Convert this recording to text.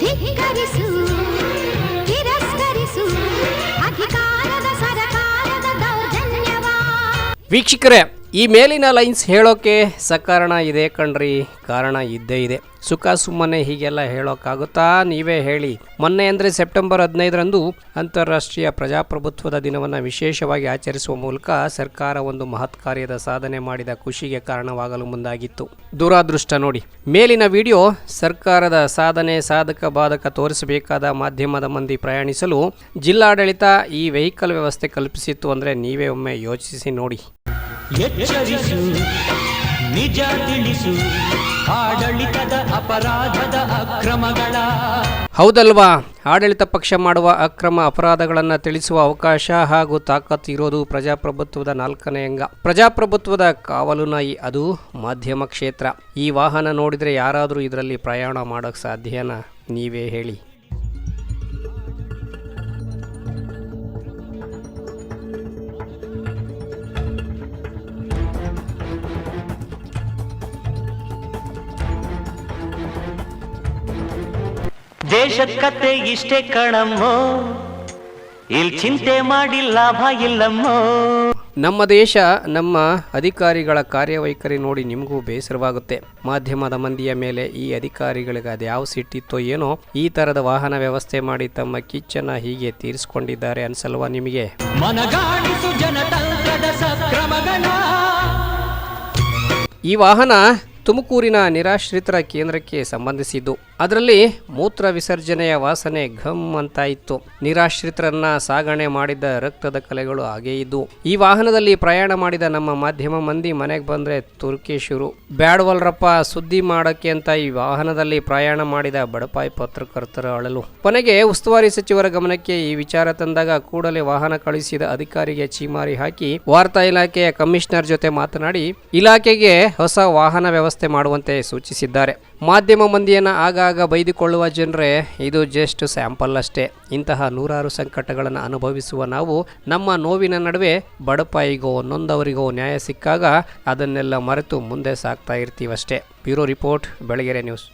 ಧಿಕ್ಕರಿಸು ತಿರಸ್ಕರಿಸು ಅಧಿಕಾರದ ಸರಕಾರದ ದೌರ್ಜನ್ಯವಾ. ವೀಕ್ಷಕರೇ ಈ ಮೇಲಿನ ಲೈನ್ಸ್ ಹೇಳೋಕೆ ಸಕಾರಣ ಇದೆ ಕಣ್ರಿ, ಕಾರಣ ಇದ್ದೇ ಇದೆ. ಸುಖ ಸುಮ್ಮನೆ ಹೀಗೆಲ್ಲ ಹೇಳೋಕ್ಕಾಗುತ್ತಾ? ನೀವೇ ಹೇಳಿ. ಮೊನ್ನೆ ಅಂದರೆ ಸೆಪ್ಟೆಂಬರ್ ಹದಿನೈದರಂದು ಅಂತಾರಾಷ್ಟ್ರೀಯ ಪ್ರಜಾಪ್ರಭುತ್ವದ ದಿನವನ್ನು ವಿಶೇಷವಾಗಿ ಆಚರಿಸುವ ಮೂಲಕ ಸರ್ಕಾರ ಒಂದು ಮಹತ್ ಕಾರ್ಯದ ಸಾಧನೆ ಮಾಡಿದ ಖುಷಿಗೆ ಕಾರಣವಾಗಲು ಮುಂದಾಗಿತ್ತು. ದುರಾದೃಷ್ಟ ನೋಡಿ. ಮೇಲಿನ ವಿಡಿಯೋ, ಸರ್ಕಾರದ ಸಾಧನೆ ಸಾಧಕ ಬಾಧಕ ತೋರಿಸಬೇಕಾದ ಮಾಧ್ಯಮದ ಮಂದಿ ಪ್ರಯಾಣಿಸಲು ಜಿಲ್ಲಾಡಳಿತ ಈ ವೆಹಿಕಲ್ ವ್ಯವಸ್ಥೆ ಕಲ್ಪಿಸಿತ್ತು ಅಂದರೆ ನೀವೇ ಒಮ್ಮೆ ಯೋಚಿಸಿ ನೋಡಿ. ಎಚ್ಚರಿಸು ನಿಜ ತಿಳಿಸು, ಆಡಳಿತದ ಅಪರಾಧದ ಅಕ್ರಮಗಳ. ಹೌದಲ್ವಾ? ಆಡಳಿತ ಪಕ್ಷ ಮಾಡುವ ಅಕ್ರಮ ಅಪರಾಧಗಳನ್ನು ತಿಳಿಸುವ ಅವಕಾಶ ಹಾಗೂ ತಾಕತ್ತು ಇರೋದು ಪ್ರಜಾಪ್ರಭುತ್ವದ ನಾಲ್ಕನೇ ಅಂಗ. ಪ್ರಜಾಪ್ರಭುತ್ವದ ಕಾವಲು ನಾಯಿ ಅದು ಮಾಧ್ಯಮ ಕ್ಷೇತ್ರ. ಈ ವಾಹನ ನೋಡಿದರೆ ಯಾರಾದರೂ ಇದರಲ್ಲಿ ಪ್ರಯಾಣ ಮಾಡೋಕ್ಕೆ ಸಾಧ್ಯನಾ? ನೀವೇ ಹೇಳಿ. ದೇಶದ ಕತೆ ಇಷ್ಟೇ ಕಣಮ್ಮೋ. ಇಲ್ಲಿ ಚಿಂತೆ ಮಾಡಿ ಲಾಭ ಇಲ್ಲಮ್ಮೋ. ನಮ್ಮ ದೇಶ ನಮ್ಮ ಅಧಿಕಾರಿಗಳ ಕಾರ್ಯವೈಖರಿ ನೋಡಿ ನಿಮಗೂ ಬೇಸರವಾಗುತ್ತೆ. ಮಾಧ್ಯಮದ ಮಂದಿಯ ಮೇಲೆ ಈ ಅಧಿಕಾರಿಗಳಿಗೆ ಅದ್ಯಾವ ಸಿಟ್ಟಿತ್ತೋ ಏನೋ ಈ ತರದ ವಾಹನ ವ್ಯವಸ್ಥೆ ಮಾಡಿ ತಮ್ಮ ಕಿಚ್ಚನ್ನ ಹೀಗೆ ತೀರಿಸಿಕೊಂಡಿದ್ದಾರೆ ಅನ್ಸಲ್ವಾ ನಿಮಗೆ? ಮನಗಾಣಿಸು ಜನತಂತ್ರದ ಸಕ್ರಮಗಳ. ಈ ವಾಹನ ತುಮಕೂರಿನ ನಿರಾಶ್ರಿತರ ಕೇಂದ್ರಕ್ಕೆ ಸಂಬಂಧಿಸಿದ್ದು. ಅದರಲ್ಲಿ ಮೂತ್ರ ವಿಸರ್ಜನೆಯ ವಾಸನೆ ಘಮ್ ಅಂತ ಇತ್ತು. ನಿರಾಶ್ರಿತರನ್ನ ಸಾಗಣೆ ಮಾಡಿದ್ದ ರಕ್ತದ ಕಲೆಗಳು ಹಾಗೇ ಇದ್ದು. ಈ ವಾಹನದಲ್ಲಿ ಪ್ರಯಾಣ ಮಾಡಿದ ನಮ್ಮ ಮಾಧ್ಯಮ ಮಂದಿ ಮನೆಗೆ ಬಂದ್ರೆ ತುರ್ಕೇಶೂರು ಬ್ಯಾಡ್ವಲ್ರಪ್ಪ, ಸುದ್ದಿ ಮಾಡಕ್ಕೆ ಅಂತ ಈ ವಾಹನದಲ್ಲಿ ಪ್ರಯಾಣ ಮಾಡಿದ ಬಡಪಾಯಿ ಪತ್ರಕರ್ತರ ಅಳಲು. ಕೊನೆಗೆ ಉಸ್ತುವಾರಿ ಸಚಿವರ ಗಮನಕ್ಕೆ ಈ ವಿಚಾರ ತಂದಾಗ ಕೂಡಲೇ ವಾಹನ ಕಳುಹಿಸಿದ ಅಧಿಕಾರಿಗೆ ಚೀಮಾರಿ ಹಾಕಿ ವಾರ್ತಾ ಇಲಾಖೆಯ ಕಮಿಷನರ್ ಜೊತೆ ಮಾತನಾಡಿ, ಇಲಾಖೆಗೆ ಹೊಸ ವಾಹನ ವ್ಯವಸ್ಥೆ ಮಾಡುವಂತೆ ಸೂಚಿಸಿದ್ದಾರೆ. ಮಾಧ್ಯಮ ಮಂದಿಯನ್ನು ಆಗಾಗ ಬೈದುಕೊಳ್ಳುವ ಜನರೇ ಇದು ಜಸ್ಟ್ ಸ್ಯಾಂಪಲ್ ಅಷ್ಟೇ. ಇಂತಹ ನೂರಾರು ಸಂಕಟಗಳನ್ನು ಅನುಭವಿಸುವ ನಾವು ನಮ್ಮ ನೋವಿನ ನಡುವೆ ಬಡಪಾಯಿಗೋ ನೊಂದವರಿಗೋ ನ್ಯಾಯ ಸಿಕ್ಕಾಗ ಅದನ್ನೆಲ್ಲ ಮರೆತು ಮುಂದೆ ಸಾಗ್ತಾ ಇರ್ತೀವಷ್ಟೇ. Bureau report, Belagere news.